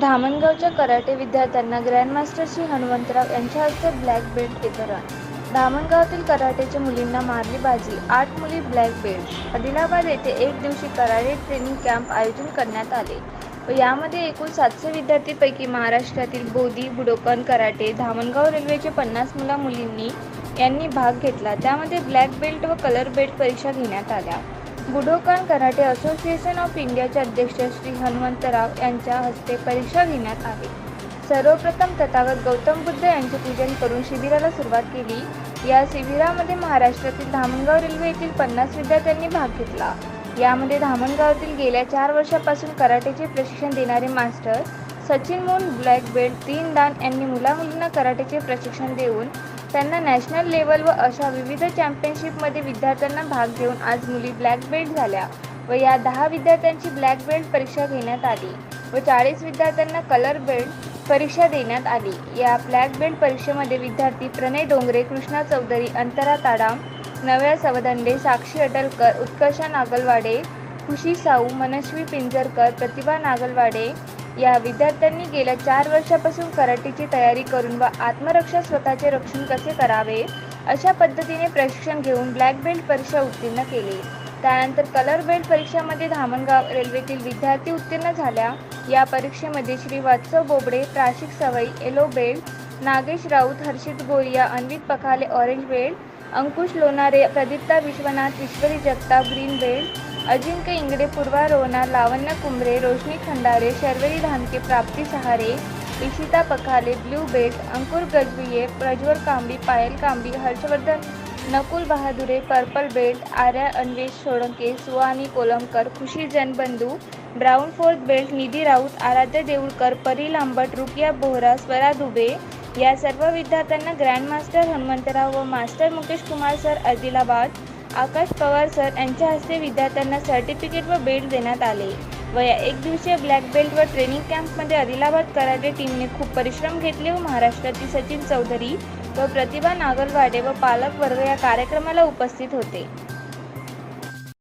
धामणगावच्या karate विद्यार्थ्यांना grandmaster Shri Hanumantrao यांच्या हस्ते ब्लॅक बेल्ट वितरण. धामणगावातील कराटेच्या मुलींना मारली बाजी आठ मुली ब्लॅक बेल्ट आदिलाबाद येथे एक दिवशी कराटे ट्रेनिंग कॅम्प आयोजन करण्यात आले. व यामध्ये एकूण सातशे विद्यार्थीपैकी महाराष्ट्रातील बोधी बुडोकन कराटे धामणगाव रेल्वेचे पन्नास मुला मुलींनी यांनी भाग घेतला. त्यामध्ये ब्लॅक बेल्ट व कलर बेल्ट परीक्षा घेण्यात आल्या. बुडोकान कराटे असोसिएशन ऑफ इंडियाचे अध्यक्ष श्री हनुमंतराव यांच्या हस्ते परीक्षा घेण्यात आली. सर्वप्रथम तथागत गौतम बुद्ध यांचे पूजन करून शिबिराला सुरुवात केली. या शिबिरामध्ये महाराष्ट्रातील धामणगाव रेल्वे येथील पन्नास विद्यार्थ्यांनी भाग घेतला. यामध्ये धामणगावातील गेल्या चार वर्षापासून कराटेचे प्रशिक्षण देणारे master Sachin Moon black belt तीन दान यांनी मुलामुलींना कराटेचे प्रशिक्षण देऊन त्यांना नॅशनल लेवल व अशा विविध चॅम्पियनशिपमध्ये विद्यार्थ्यांना भाग घेऊन आज मुली ब्लॅक बेल्ट झाल्या व या दहा विद्यार्थ्यांची ब्लॅक बेल्ट परीक्षा घेण्यात आली व चाळीस विद्यार्थ्यांना कलर बेल्ट परीक्षा देण्यात आली. या ब्लॅक बेल्ट परीक्षेमध्ये विद्यार्थी प्रणय डोंगरे कृष्णा चौधरी अंतरा ताडाम नव्या सवदंडे साक्षी अटलकर उत्कर्षा नागलवाडे खुशी साऊ मनस्वी पिंजरकर प्रतिभा नागलवाडे या विद्यार्थ्यांनी गेल्या चार वर्षापासून कराटेची तयारी करून व आत्मरक्षा स्वतःचे रक्षण कसे करावे अशा पद्धतीने प्रशिक्षण घेऊन ब्लॅक बेल्ट परीक्षा उत्तीर्ण केली. त्यानंतर कलर बेल्ट परीक्षामध्ये धामणगाव रेल्वेतील विद्यार्थी उत्तीर्ण झाल्या. या परीक्षेमध्ये Shri Vatsav Bobade Prashik Savai yellow belt Nagesh Raut Harshit Goriya Anvit Pakhale orange belt Ankush Lonare Pradipta Vishwanath Ishwari Jagtap green belt Ajinkya Ingade Purva Rona Lavanya Kumbhare Roshni Khandare Sharvari Dhanke Prapti Sahare Ishita Pakhale blue belt Ankur Gajbhiye Prajwal Kambi Payal Kambi Harshvardhan Nakul Bahadure purple belt Arya Anvesh Solanke Suhani Kolamkar Khushi Janbandhu brown fourth belt Nidhi Raut Aradhya Deulkar Pari लांबट रुकिया Bohra Swara Dubey या सर्व विद्यार्थ्यांना grandmaster Hanumantrao व master Mukesh Kumar sir Adilabad Akash Pawar sir यांच्या हस्ते विद्यार्थ्यांना certificate व belt देण्यात आले व या एक दिवसीय ब्लॅक बेल्ट व ट्रेनिंग कॅम्पमध्ये आदिलाबाद कराटे टीमने खूप परिश्रम घेतले व महाराष्ट्रातील सचिन चौधरी व प्रतिभा नागलवाडे व पालक वर्ग या कार्यक्रमाला उपस्थित होते.